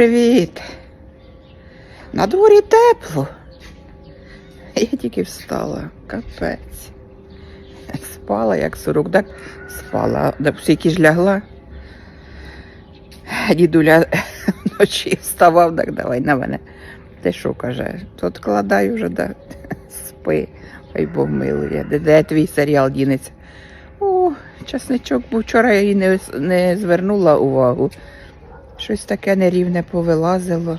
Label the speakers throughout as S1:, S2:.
S1: Привіт. На дворі тепло. Я тільки встала. Капець. Спала, як сорок, так спала. Да всіки ж лягла. Дідуля вночі вставав, так давай на мене. Ти що каже? Тут кладай уже, да. спи, хай Бог милує. Де, де твій серіал дінеться? О, часничок, бо вчора я її не, не звернула увагу. Щось таке нерівне повилазило.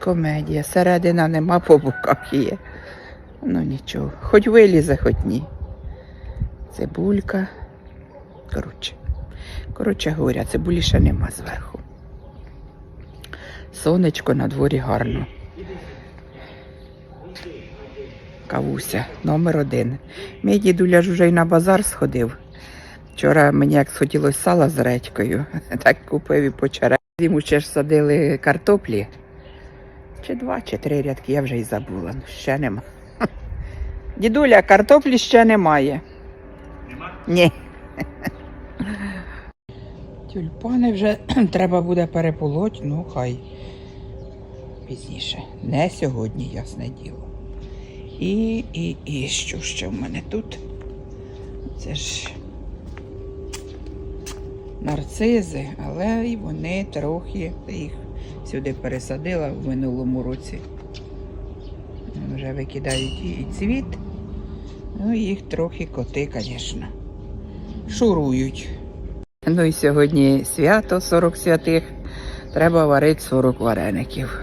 S1: Комедія. Середина нема, по боках є. Ну нічого. Хоч вилізе, хоч ні. Цибулька. Коротше. Коротше говоря, цибулі ще нема зверху. Сонечко на дворі гарно. Кавуся, номер один. Мій дідуля ж уже й на базар сходив. Вчора мені як схотілося сала з редькою, так купив і почерев. Йому ще ж садили картоплі. Чи два, чи три рядки, я вже й забула. Ну, ще нема. Дідуля, картоплі ще немає.
S2: Нема?
S1: Ні. Тюльпани вже треба буде переполоть, ну хай пізніше. Не сьогодні, ясне діло. І, і, і що ще в мене тут? Це ж нарцизи, але і вони трохи їх сюди пересадила в минулому році. Вже викидають і цвіт. Ну, їх трохи коти, звісно, шурують. Ну і сьогодні свято 40 святих. Треба варити 40 вареників.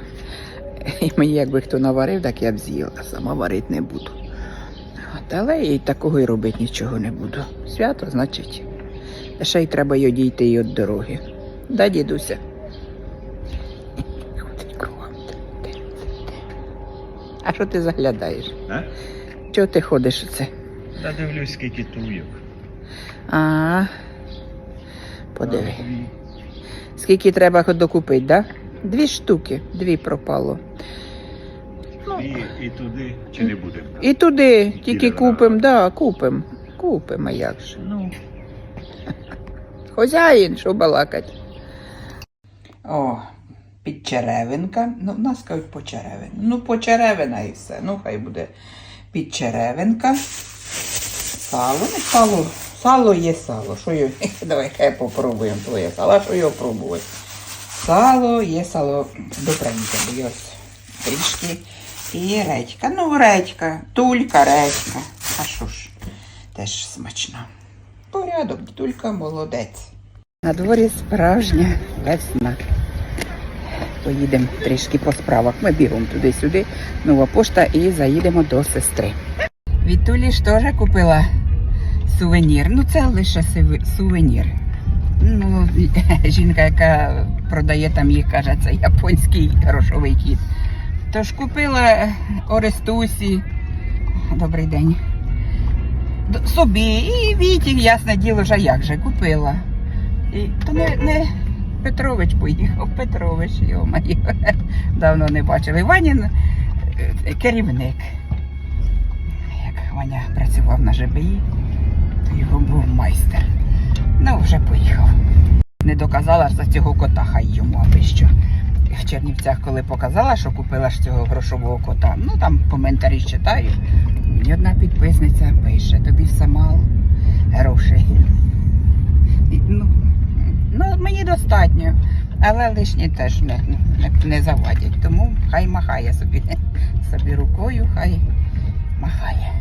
S1: І мені, якби хто наварив, так я б з'їла. Сама варити не буду. От, але і такого і робити нічого не буду. Свято, значить. Ще й треба й одійти і від дороги. Да, дідуся? А що ти заглядаєш?
S2: А?
S1: Чого ти ходиш оце?
S2: Та дивлюсь, скільки туїв.
S1: А, подиви. Скільки треба докупити, да? Дві штуки, дві пропало.
S2: І, і туди чи не будемо?
S1: І туди тільки купимо, да, купимо. Купимо, а як же.
S2: Ну,
S1: Хозяїн, що балакать. О, підчеревинка. Ну, в нас кажуть почеревин. Ну, почеревина і все. Ну, хай буде підчеревинка. Сало, ну, сало. Сало є сало. Що його? Давай хай попробуємо твоє сало. А що його пробувати? Сало, є сало добреньке, бо ось трішки. І редька. Ну, редька, тулька, редька. А що ж, теж смачно. Порядок, дідулька молодець. На дворі справжня весна. Поїдемо трішки по справах. Ми бігом туди-сюди, нова пошта і заїдемо до сестри. Вітулі ж теж купила сувенір. Ну, це лише сувенір. Ну, жінка, яка продає там їх, каже, це японський грошовий кіт. Тож купила Орестусі. Добрий день. Собі і Віті, ясне діло, вже як же купила. І, то не, не Петрович поїхав, Петрович, його давно не бачили. Ванін е, керівник. Як Ваня працював на ЖБІ, то його був майстер. Ну, вже поїхав. Не доказала за цього кота, хай йому, аби що. В Чернівцях, коли показала, що купила ж цього грошового кота, ну там коментарі читаю. Мені одна підписниця пише, тобі мало грошей. Ну, ну, мені достатньо, але лишні теж не, не, не завадять. Тому хай махає собі, собі рукою, хай махає.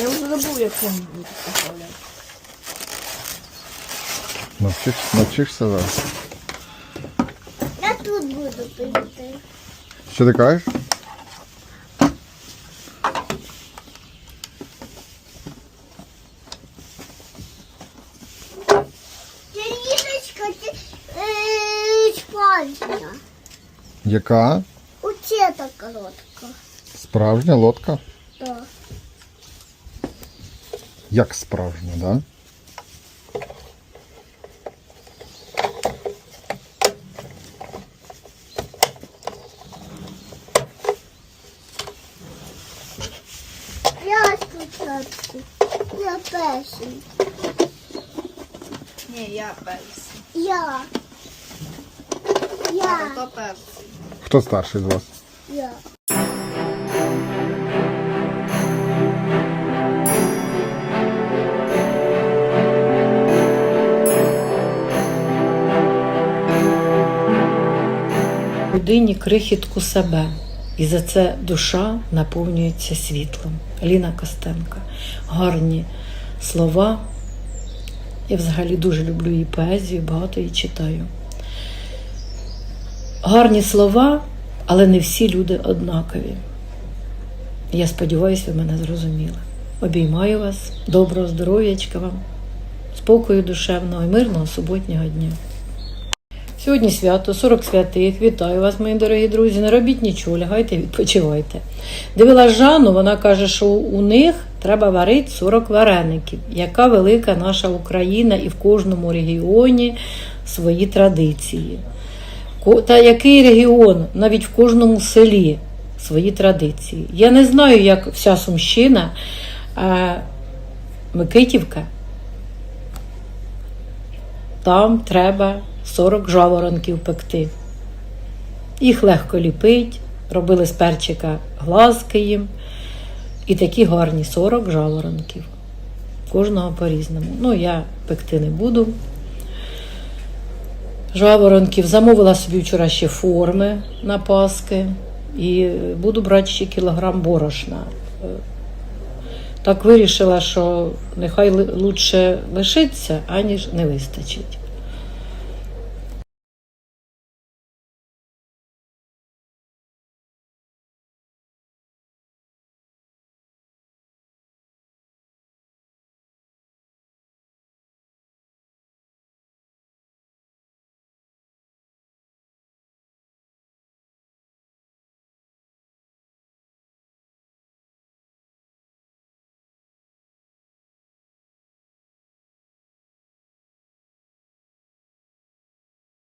S3: я вже забув, як я буду поставляти.
S4: Навчишся, навчишся зараз.
S3: Я тут буду пити.
S4: Що ти кажеш?
S5: Черніточка е, справжня.
S4: Яка?
S5: Оце та коротка.
S4: Справжня лодка?
S5: Так.
S4: Як справжня, да?
S5: Я спочатку. Я перший.
S3: Ні, я перший.
S5: Я. Я.
S3: Хто перший?
S4: Хто старший з вас?
S5: Я.
S6: людині крихітку себе. І за це душа наповнюється світлом. Ліна Костенка. Гарні слова. Я взагалі дуже люблю її поезію, багато її читаю. Гарні слова, але не всі люди однакові. Я сподіваюся, ви мене зрозуміли. Обіймаю вас, доброго здоров'ячка вам, спокою душевного і мирного суботнього дня. Сьогодні свято, 40 святих. Вітаю вас, мої дорогі друзі. Не робіть нічого, лягайте, відпочивайте. Дивилась Жанну, вона каже, що у них треба варити 40 вареників. Яка велика наша Україна і в кожному регіоні свої традиції. Та який регіон, навіть в кожному селі свої традиції. Я не знаю, як вся Сумщина, а Микитівка там треба 40 жаворонків пекти. Їх легко ліпить, робили з перчика глазки їм. І такі гарні 40 жаворонків. Кожного по-різному. Ну, я пекти не буду. Жаворонків замовила собі вчора ще форми на Паски і буду брати ще кілограм борошна. Так вирішила, що нехай лучше лишиться, аніж не вистачить.